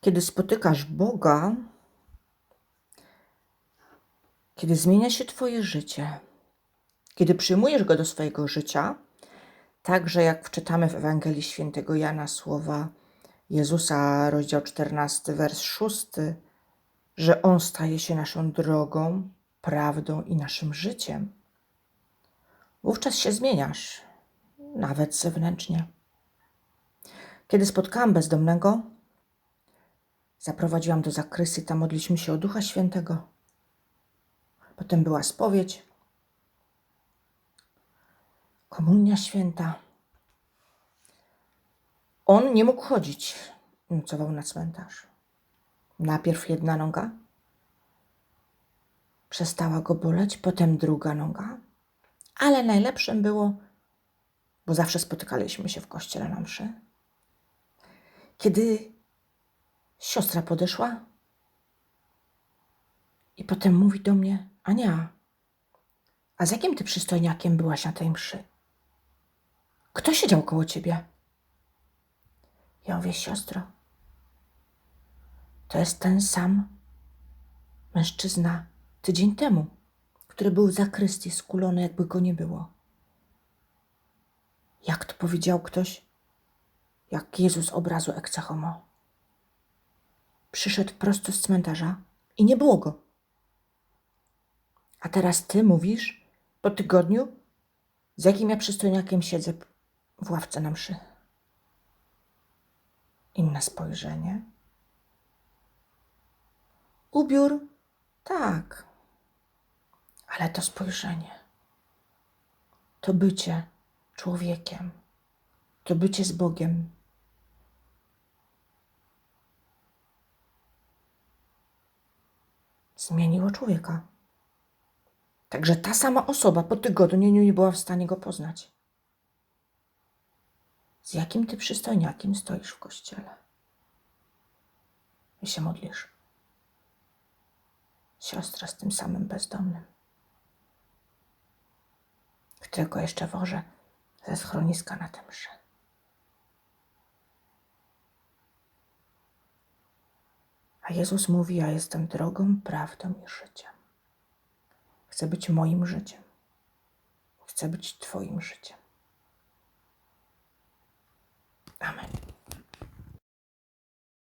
Kiedy spotykasz Boga, kiedy zmienia się Twoje życie, kiedy przyjmujesz Go do swojego życia, także jak czytamy w Ewangelii Świętego Jana słowa Jezusa, rozdział 14, wers 6, że On staje się naszą drogą, prawdą i naszym życiem. Wówczas się zmieniasz, nawet zewnętrznie. Kiedy spotkałam bezdomnego, zaprowadziłam do zakrystii, tam modliśmy się o Ducha Świętego. Potem była spowiedź, komunia święta. On nie mógł chodzić, nocował na cmentarz. Najpierw jedna noga, przestała go boleć, potem druga noga, ale najlepszym było, bo zawsze spotykaliśmy się w kościele na mszy, kiedy siostra podeszła i potem mówi do mnie, Ania, a z jakim ty przystojniakiem byłaś na tej mszy? Kto siedział koło ciebie? Ja mówię, siostro, to jest ten sam mężczyzna tydzień temu, który był w zakrystii skulony, jakby go nie było. Jak to powiedział ktoś? Jak Jezus obrazu ecce homo. Przyszedł prosto z cmentarza i nie było go. A teraz ty mówisz po tygodniu, z jakim ja przystojniakiem siedzę w ławce na mszy. Inne spojrzenie. Ubiór, tak, ale to spojrzenie, to bycie człowiekiem, to bycie z Bogiem. Zmieniło człowieka. Także ta sama osoba po tygodniu nie była w stanie go poznać. Z jakim ty przystojniakiem stoisz w kościele? I się modlisz. Siostra z tym samym bezdomnym, którego jeszcze wożę ze schroniska na tę mszę. A Jezus mówi: Ja jestem drogą, prawdą i życiem. Chcę być moim życiem. Chcę być Twoim życiem. Amen.